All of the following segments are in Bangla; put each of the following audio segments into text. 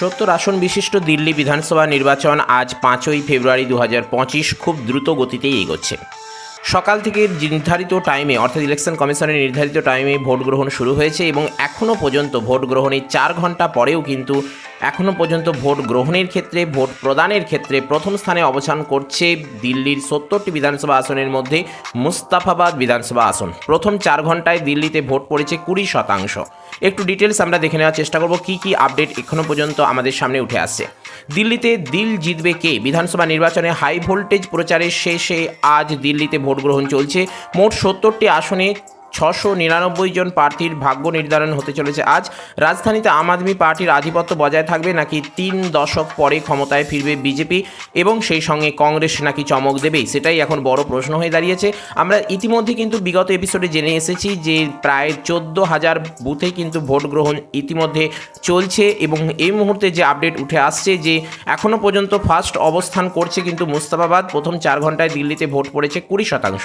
সত্তর আসন বিশিষ্ট দিল্লি বিধানসভা নির্বাচন আজ পাঁচই ফেব্রুয়ারি দু হাজার পঁচিশ খুব দ্রুত গতিতেই এগোচ্ছে। সকাল থেকে নির্ধারিত টাইমে অর্থাৎ ইলেকশন কমিশনের নির্ধারিত টাইমে ভোট গ্রহণ শুরু হয়েছে এবং এখনও পর্যন্ত ভোট গ্রহণের চার ঘণ্টা পরেও কিন্তু এখনও পর্যন্ত ভোট গ্রহণের ক্ষেত্রে, ভোট প্রদানের ক্ষেত্রে প্রথম স্থানে অবস্থান করছে দিল্লির সত্তরটি বিধানসভা আসনের মধ্যে মুস্তাফাবাদ বিধানসভা আসন। প্রথম চার ঘন্টায় দিল্লিতে ভোট পড়েছে কুড়ি শতাংশ। একটু ডিটেলস আমরা দেখে নেওয়ার চেষ্টা করব, কি কি আপডেট এখনও পর্যন্ত আমাদের সামনে উঠে আসছে। দিল্লিতে দিল জিতবে কে? বিধানসভা নির্বাচনে হাই ভোল্টেজ প্রচারের শেষে আজ দিল্লিতে ভোট গ্রহণ চলছে। মোট সত্তরটি আসনে ছশো নিরানব্বই জন প্রার্থীর ভাগ্য নির্ধারণ হতে চলেছে। আজ রাজধানীতে আম আদমি পার্টির আধিপত্য বজায় থাকবে, নাকি তিন দশক পরে ক্ষমতায় ফিরবে বিজেপি এবং সেই সঙ্গে কংগ্রেস নাকি চমক দেবে সেটাই এখন বড় প্রশ্ন হয়ে দাঁড়িয়েছে। আমরা ইতিমধ্যে কিন্তু বিগত এপিসোডে জেনে এসেছি যে প্রায় চোদ্দ হাজার বুথে কিন্তু ভোট গ্রহণ ইতিমধ্যে চলছে এবং এই মুহূর্তে যে আপডেট উঠে আসছে যে এখনও পর্যন্ত ফার্স্ট অবস্থান করছে কিন্তু মুস্তাফাবাদ। প্রথম চার ঘন্টায় দিল্লিতে ভোট পড়েছে কুড়ি শতাংশ।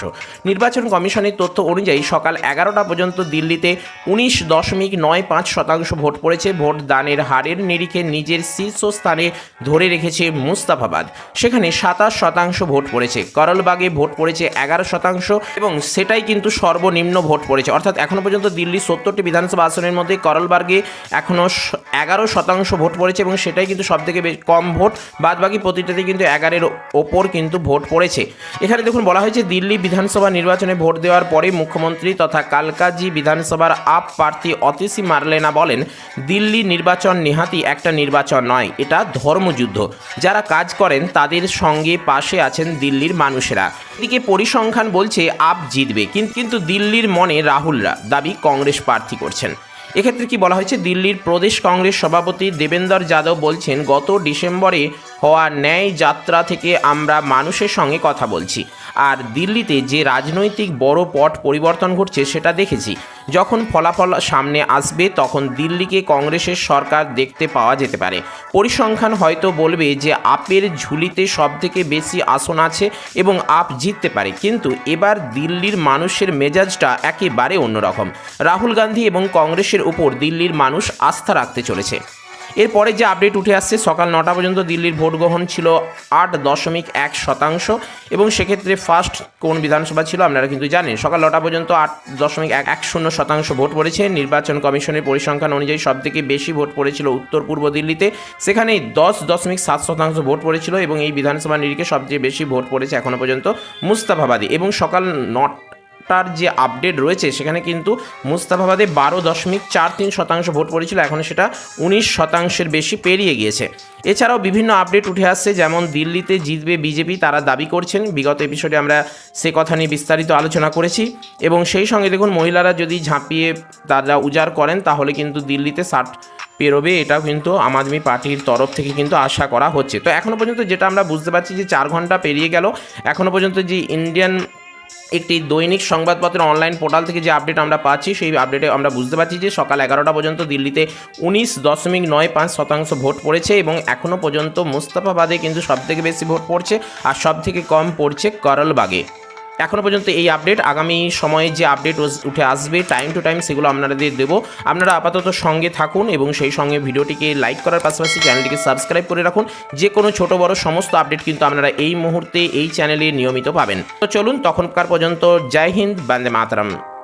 নির্বাচন কমিশনের তথ্য অনুযায়ী সকাল এগারোটা পর্যন্ত দিল্লিতে উনিশ দশমিক নয় পাঁচ শতাংশ ভোট পড়েছে। ভোট দানের হারের নিরিখে নিজের শীর্ষস্থানে ধরে রেখেছে মুস্তাফাবাদ। সেখানে সাতাশ শতাংশ ভোট পড়েছে। করলবাগে ভোট পড়েছে এগারো শতাংশ এবং সেটাই কিন্তু সর্বনিম্ন ভোট পড়েছে। অর্থাৎ এখনও পর্যন্ত দিল্লির সত্তরটি বিধানসভা আসনের মধ্যে করলবার্গে এখনও এগারো শতাংশ ভোট পড়েছে এবং সেটাই কিন্তু সবথেকে কম ভোট। বাদবাকি প্রতিটাতে কিন্তু এগারের ওপর কিন্তু ভোট পড়েছে। এখানে দেখুন বলা হয়েছে, দিল্লি বিধানসভা নির্বাচনে ভোট দেওয়ার পরে মুখ্যমন্ত্রী তথা কালকাজি বিধানসভার আপ প্রার্থী অতিসি মার্লেনা বলেন, দিল্লি নির্বাচন নেহাতি একটা নির্বাচন নয়, এটা ধর্মযুদ্ধ। যারা কাজ করেন, তাদের সঙ্গে পাশে আছেন দিল্লির মানুষেরা। এদিকে পরিসংখ্যান বলছে, আপ জিতবে। কিন- কিন্তু দিল্লির মনে রাহুলরা দাবি কংগ্রেস প্রার্থী করছেন। এক্ষেত্রে কি বলা হয়েছে? দিল্লির প্রদেশ কংগ্রেস সভাপতি দেবেন্দর যাদব বলছেন, গত ডিসেম্বরে হওয়া ন্যায় যাত্রা থেকে আমরা মানুষের সঙ্গে কথা বলছি। আর দিল্লিতে যে রাজনৈতিক বড় পট পরিবর্তন ঘটছে সেটা দেখেছি। যখন ফলাফল সামনে আসবে, তখন দিল্লিকে কংগ্রেসের সরকার দেখতে পাওয়া যেতে পারে। পরিসংখ্যান হয়তো বলবে যে আপের ঝুলিতে সবথেকে বেশি আসন আছে এবং আপ জিততে পারে। কিন্তু এবার দিল্লির মানুষের মেজাজটা একেবারে অন্যরকম। রাহুল গান্ধী এবং কংগ্রেসের উপর দিল্লির মানুষ আস্থা রাখতে চলেছে। এরপরে যে আপডেট উঠে আসছে, সকাল নটা পর্যন্ত দিল্লির ভোট গ্রহণ ছিল আট দশমিক এক শতাংশ এবং সেক্ষেত্রে ফার্স্ট কোন বিধানসভা ছিল আপনারা কিন্তু জানেন। সকাল নটা পর্যন্ত আট দশমিক এক এক শূন্য শতাংশ ভোট পড়েছে। নির্বাচন কমিশনের পরিসংখ্যান অনুযায়ী সবথেকে বেশি ভোট পড়েছিল উত্তর পূর্ব দিল্লিতে। সেখানে দশ দশমিক সাত শতাংশ ভোট পড়েছিল এবং এই বিধানসভা নিরিখে সবচেয়ে বেশি ভোট পড়েছে এখনও পর্যন্ত মুস্তাফাবাদী। এবং সকাল নট তার যে আপডেট রয়েছে, সেখানে কিন্তু মুস্তাফাবাদে বারো দশমিক চার তিন শতাংশ ভোট পড়েছিল, এখন সেটা উনিশ শতাংশের বেশি পেরিয়ে গিয়েছে। এছাড়াও বিভিন্ন আপডেট উঠে আসছে, যেমন দিল্লিতে জিতবে বিজেপি, তারা দাবি করছেন। বিগত এপিসোডে আমরা সে কথা নিয়ে বিস্তারিত আলোচনা করেছি। এবং সেই সঙ্গে দেখুন, মহিলারা যদি ঝাঁপিয়ে তারা উজাড় করেন, তাহলে কিন্তু দিল্লিতে ষাট পেরোবে, এটাও কিন্তু আম আদমি পার্টির তরফ থেকে কিন্তু আশা করা হচ্ছে। তো এখনও পর্যন্ত যেটা আমরা বুঝতে পারছি যে চার ঘণ্টা পেরিয়ে গেল এখনও পর্যন্ত যে ইন্ডিয়ান একটি দৈনিক সংবাদপত্রের অনলাইন পোর্টাল থেকে যে আপডেট আমরা পাচ্ছি, সেই আপডেটে আমরা বুঝতে পারছি যে সকাল এগারোটা পর্যন্ত দিল্লিতে উনিশ দশমিক নয় পাঁচ শতাংশ ভোট পড়েছে এবং এখনও পর্যন্ত মুস্তাফাবাদে কিন্তু সবথেকে বেশি ভোট পড়ছে আর সবথেকে কম পড়ছে করলবাগে। এখনও পর্যন্ত এই আপডেট আগামী সময়ে যে আপডেট উঠে আসবে টাইম টু টাইম সেগুলো আপনাদের দেবো। আপনারা আপাতত সঙ্গে থাকুন এবং সেই সঙ্গে ভিডিওটিকে লাইক করার পাশাপাশি চ্যানেলটিকে সাবস্ক্রাইব করে রাখুন। যে কোনো ছোট, বড় সমস্ত আপডেট কিন্তু আপনারা এই মুহূর্তে এই চ্যানেলে নিয়মিত পাবেন। তো চলুন তখনকার পর্যন্ত জয় হিন্দ, বন্দে মাতরম।